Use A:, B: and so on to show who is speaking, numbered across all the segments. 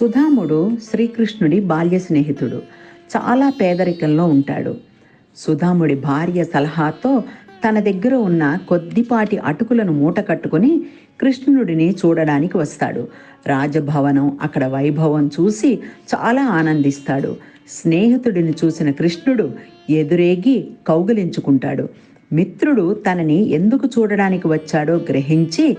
A: సుధాముడు శ్రీకృష్ణుడి బాల్య స్నేహితుడు. చాలా పేదరికంలో ఉంటాడు. సుధాముడి భార్య సలహాతో తన దగ్గర ఉన్న కొద్దిపాటి అటుకులను మూట కట్టుకుని కృష్ణుడిని చూడడానికి వస్తాడు. రాజభవనం అక్కడ వైభవం చూసి చాలా ఆనందిస్తాడు. స్నేహితుడిని చూసిన కృష్ణుడు ఎదురేగి కౌగిలించుకుంటాడు. మిత్రుడు తనని ఎందుకు చూడడానికి వచ్చాడో గ్రహించి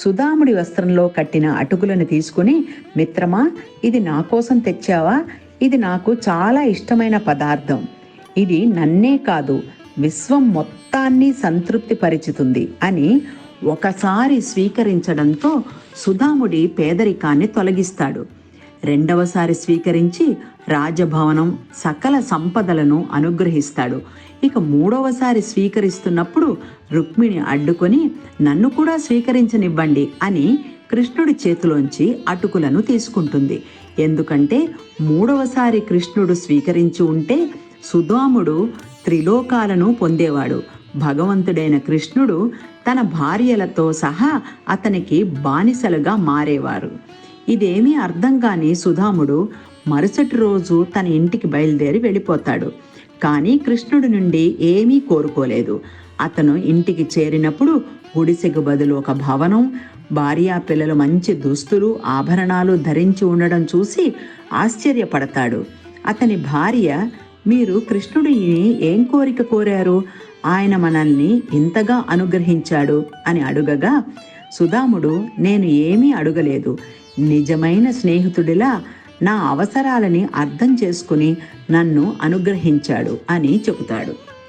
A: సుధాముడి వస్త్రంలో కట్టిన అటుకులను తీసుకుని మిత్రమా ఇది నా కోసం తెచ్చావా? ఇది నాకు చాలా ఇష్టమైన పదార్థం. ఇది నన్నే కాదు విశ్వం మొత్తాన్ని సంతృప్తిపరుచుతుంది అని ఒకసారి స్వీకరించడంతో సుధాముడి పేదరికాన్ని తొలగిస్తాడు. రెండవసారి స్వీకరించి రాజభవనం సకల సంపదలను అనుగ్రహిస్తాడు. ఇక మూడవసారి స్వీకరిస్తున్నప్పుడు రుక్మిణి అడ్డుకొని నన్ను కూడా స్వీకరించనివ్వండి అని కృష్ణుడి చేతిలోంచి అటుకులను తీసుకుంటుంది. ఎందుకంటే మూడవసారి కృష్ణుడు స్వీకరించి ఉంటే సుధాముడు త్రిలోకాలను పొందేవాడు. భగవంతుడైన కృష్ణుడు తన భార్యలతో సహా అతనికి బానిసలుగా మారేవారు. ఇదేమీ అర్థం కాని సుధాముడు మరుసటి రోజు తన ఇంటికి బయలుదేరి వెళ్ళిపోతాడు. కానీ కృష్ణుడి నుండి ఏమీ కోరుకోలేదు. అతను ఇంటికి చేరినప్పుడు గుడిసెకు బదులు ఒక భవనం భార్యా పిల్లలు మంచి దుస్తులు ఆభరణాలు ధరించి ఉండడం చూసి ఆశ్చర్యపడతాడు. అతని భార్య మీరు కృష్ణుడిని ఏం కోరిక కోరారు? ఆయన మనల్ని ఇంతగా అనుగ్రహించాడు అని అడుగగా సుధాముడు నేను ఏమీ అడుగలేదు. నిజమైన స్నేహితుడిలా నా అవసరాలని అర్థం చేసుకుని నన్ను అనుగ్రహించాడు అని చెబుతాడు.